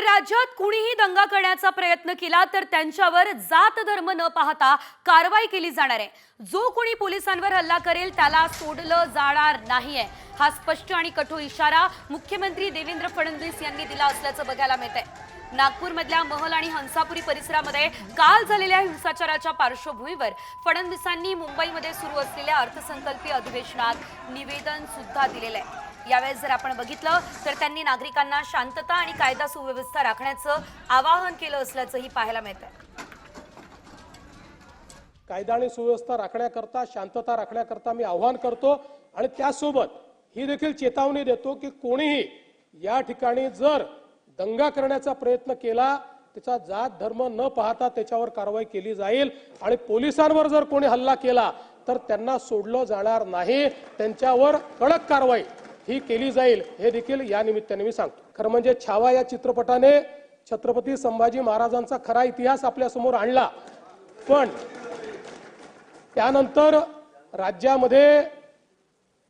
तर राज्यात कुणीही दंगा करण्याचा प्रयत्न केला तर त्यांच्यावर जात धर्म न पाहता कारवाई केली जाणार आहे. जो कोणी पोलिसांवर हल्ला करेल त्याला सोडलं जाणार नाहीये. हा स्पष्ट आणि कठोर इशारा मुख्यमंत्री देवेंद्र फडणवीस यांनी दिला असल्याचं बघायला मिळत आहे नागपूरमधल्या महल आणि हंसापुरी परिसरामध्ये काल झालेल्या हिंसाचाराच्या पार्श्वभूमीवर फडणवीसांनी मुंबईमध्ये सुरू असलेल्या अर्थसंकल्पीय अधिवेशनात निवेदन सुद्धा दिलेलं आहे. यावेळेस जर आपण बघितलं तर त्यांनी नागरिकांना शांतता आणि कायदा सुव्यवस्था राखण्याचं आवाहन केलं असल्याचंही पाहायला मिळत आहे कायदा आणि सुव्यवस्था राखण्याकरता शांतता राखण्याकरता मी आव्हान करतो आणि त्यासोबत ही देखील चेतावणी देतो की कोणीही या ठिकाणी जर दंगा करण्याचा प्रयत्न केला त्याचा जात धर्म न पाहता त्याच्यावर कारवाई केली जाईल आणि पोलिसांवर जर कोणी हल्ला केला तर त्यांना सोडलं जाणार नाही. त्यांच्यावर कडक कारवाई ही केली जाईल हे देखील या निमित्ताने मी सांगतो. खरं म्हणजे छावा या चित्रपटाने छत्रपती संभाजी महाराजांचा खरा इतिहास आपल्यासमोर आणला. पण त्यानंतर राज्यामध्ये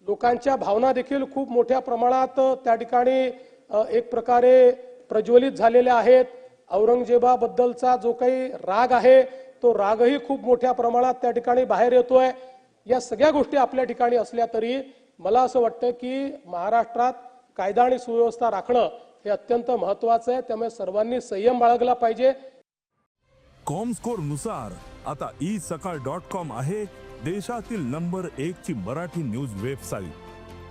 लोकांच्या भावना देखील खूप मोठ्या प्रमाणात त्या ठिकाणी एक प्रकारे प्रज्वलित झालेल्या आहेत. औरंगजेबाबद्दलचा जो काही राग आहे तो रागही खूप मोठ्या प्रमाणात त्या ठिकाणी बाहेर येतोय. या सगळ्या गोष्टी आपल्या ठिकाणी असल्या तरी मला असं वाटतं की महाराष्ट्रात कायदा आणि सुव्यवस्था राखणं हे अत्यंत महत्वाचं आहे. त्यामुळे सर्वांनी संयम बाळगला पाहिजे. कॉमस्कोरनुसार आता ई सकाळ डॉट कॉम आहे देशातील नंबर एक ची मराठी न्यूज वेबसाईट.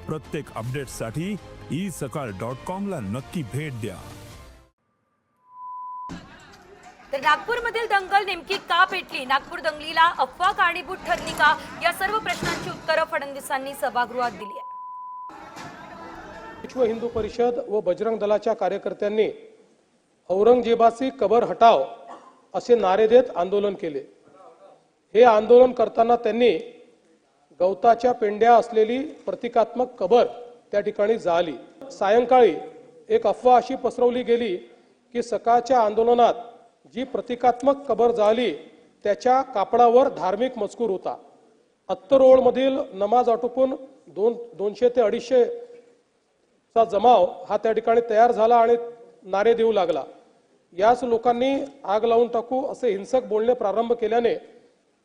प्रत्येक अपडेटसाठी ई सकाळ डॉट कॉम ला नक्की भेट द्या. तर नागपूरमधील दंगल नेमकी का पेटली नागपूर दंगलीला अफवा कारणीभूत ठरली का? या सर्व प्रश्नांची उत्तरं फडणवीसांनी सभागृहात दिली आहे. विश्व हिंदू परिषद व बजरंग दलाच्या कार्यकर्त्यांनी औरंगजेबाची कबर हटाव असे नारे देत आंदोलन केले. हे आंदोलन करताना त्यांनी गवताच्या पेंड्या असलेली प्रतिकात्मक कबर त्या ठिकाणी जाळली. सायंकाळी एक अफवा अशी पसरवली गेली की सकाळच्या आंदोलनात जी प्रतिकात्मक कबर जाळली त्याच्या कापडावर धार्मिक मजकूर होता. अत्तरोळमधील नमाज आटोपून दोन दोनशे ते अडीचशे चा जमाव हा त्या ठिकाणी तयार झाला आणि नारे देऊ लागला. याच लोकांनी आग लावून टाकू असे हिंसक बोलणे प्रारंभ केल्याने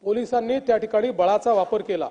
पोलिसांनी त्या ठिकाणी बळाचा वापर केला.